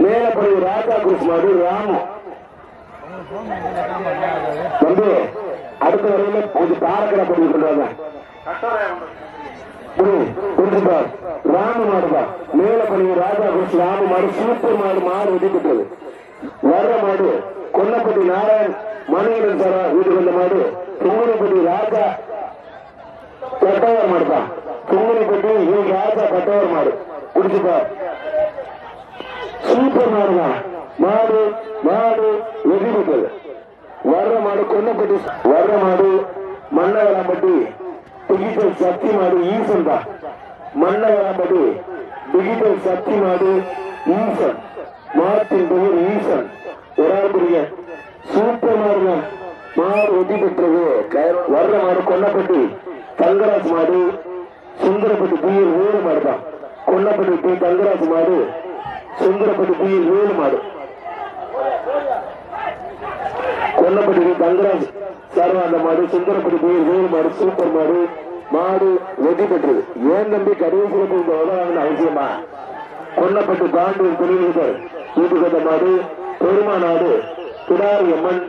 மேலப்படி ராஜா குருஸ் மாடு ராமு. வந்து அடுத்த வரையில கொஞ்சம் தாரக்கடை பண்ணி சொல்றாங்க புரிஞ்சுப்பா ராம மாடுப்பா மேலப்படி ராஜா குருஸ் ராம மாடு சூப்பர் மாடு மாடு ஒதுக்கிட்டது வர்ற மாடு கொல்லப்பட்டி நாராயண் மணிகண்டன் சார வீட்டுக்கு வந்த மாடு துங்குனிப்பட்டி ராஜா கட்டவர் மாடுப்பா துங்குனிப்பட்டி இவங்க ராஜா கட்டவர் மாடு. குடிச்சுப்பார் சூப்பர் மாடுங்க மாடு மாடு வெற்றி வர்ற மாடு கொன்னப்பட்டி வர்ற மாடு மன்னவராம்பட்டி டிஜிட்டல் சக்தி மாடு ஈசன் தான். மன்னவராம்பட்டி டிஜிட்டல் சக்தி மாடு ஈசன். மாட்டின் பெயர் ஈசன். ஒராபுரிய சூப்பர் மாடுங்க மாடு வெற்றி பெற்றது. வர்ற மாடு கொன்னப்பட்டி தங்கராஜ் மாடு சுந்தரப்பட்டி பீர் வேறு மாடு தான் கொன்னப்பட்டி தங்கராஜ் மாடு சுந்தரப்பட்டி புயல் ஏழு மாடு. கொல்லப்பட்டி தங்கராஜ். சர்வாந்த மாடு சுந்தரப்பட்டி புயல் ஏழு மாடு சூப்பர் மாடு மாடு வெற்றி பெற்றது. ஏன் நம்பி கடைசியில் போய் இந்த உதவாங்கன்னு அவசியமா? கொல்லப்பட்டு பாண்டு துணிவிதர் வீட்டுக்கு மாடு பெருமாநாடு குடாரி அம்மன்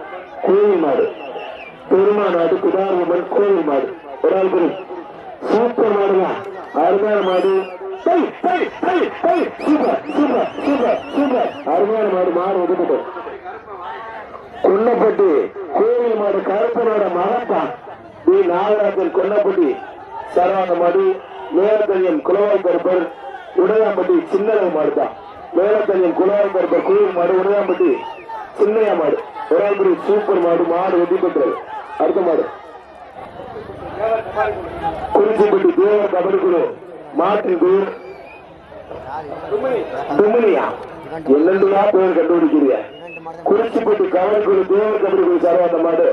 கோயில் மாடு. பெருமாநாடு குடாரி அம்மன் கோயில் மாடு. ஒரு ஆள் சூப்பர் மாடுதான். அருமையான மாடு. அருமையான மாடு மாடு வெற்றி பெற்றது கொல்லப்பட்டி கோவில் மாடு கருப்பனோட மகன்தான். டி நாகராஜன் கொல்லப்பட்டி சரவாங்க மாடு மேலத்தனியம் குலவாய் கருப்பர் உடையாம்பட்டி சின்னக மாடுதான். மேலத்தனியம் குலவாய் கருப்பர் கோவில் மாடு உடையாம்பட்டி சின்னையா மாடு. ஒராம்புரி சூப்பர் மாடு மாடு வெற்றி பெற்றது அடுத்த மாடு. குறிச்சிப்பட்டி தேவர் கபடி குழு. மாற்றின் பேர் துமினியா என்னென்னையா பேர் கண்டுபிடிக்கிறீங்க? குறிச்சிப்பட்டி குழு தேவர் கபடி குழு சரவாத மாடு.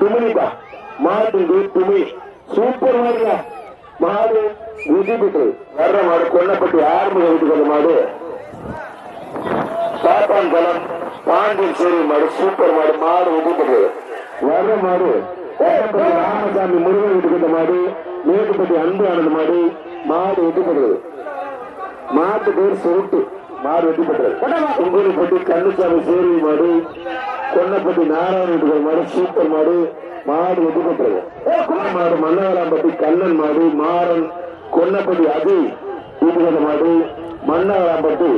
துமினிப்பா மாட்டின் பேர் துமி சூப்பர் மாடுங்க. மாடு விதி பெற்றது வர்ற மாடு கொல்லப்பட்டி ஆறுமுக வீட்டுக்கு மாடு. சாப்பான் பலம் பாண்டியன் சேரி மாடு. சூப்பர் மாடு. மாடு விதி பெற்றது வர்ற மாடு. ராமசாமி முருகன் வீட்டுக்கு வந்த மாடு. மேட்டுப்பட்டி அன்பு ஆனந்த மாடு. மாடு வெட்டி மாட்டு பேர் சுருட்டு. மாடு வெட்டி பெற்றது குங்குனிப்பட்டி கண்ணுசாமி சேரி மாடு கொன்னப்பட்டி நாராயண மாடு சூப்பர் மாடு மாடு வெட்டி பெற்றது மாடு மன்னவராம்பட்டி கண்ணன் மாடு மாறன் கொன்னப்பட்டி அஜய் வீட்டுக்கு வந்த மாடு மன்னவராம்பட்டி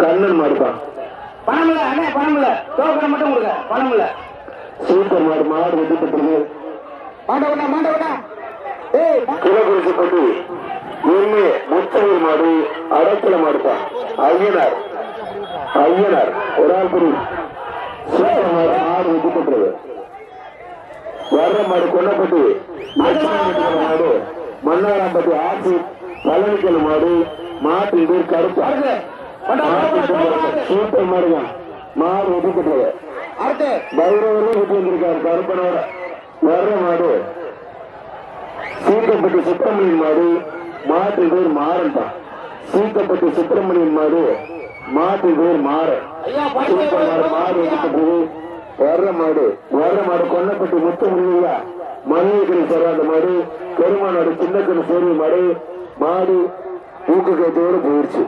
கண்ணன் பணம் இல்ல அண்ணே பணம் இல்ல டோக்கன் மட்டும் கொடுங்க பணம் இல்ல சூப்பர் மாடு மாடு வெட்டி பெற்றது மாண்டவனா மாண்டவனா கிளகுறிச்சிப்பட்டி எருமே முத்தவூர் மாடு அடக்கல மாடுதான். ஐயனார். ஐயனார். ஒரு ஆள் புரி. மாடு பெற்றது வர்ற மாடு கொல்லப்பட்டி மாடு. மன்னாராம்பட்டி ஆசி பழனிக்கல் மாடு. மாட்டின் பேர் கருப்பு. சூப்பர் மாடுங்க மாடு அடுத்து பைரவரும் வீட்டு வந்திருக்காரு கருப்பனோட வர்ற மாடு. சீக்கப்பட்டி சுப்பிரமணியன் மாடு மாட்டு பேர் மாறன் தான் சீக்கப்பட்டி சுப்பிரமணியன் மாடு மாட்டு பேர் மாடு மாடு எடுத்துட்டு வர்ற மாடு வர்ற மாடு கொல்லப்பட்டி முத்து முடியா மணியக்கணி சொல்ற மாடு பெருமானாடு சின்னக்கணி சோர்வு மாடு மாடு ஊக்கத்தோடு போயிடுச்சு.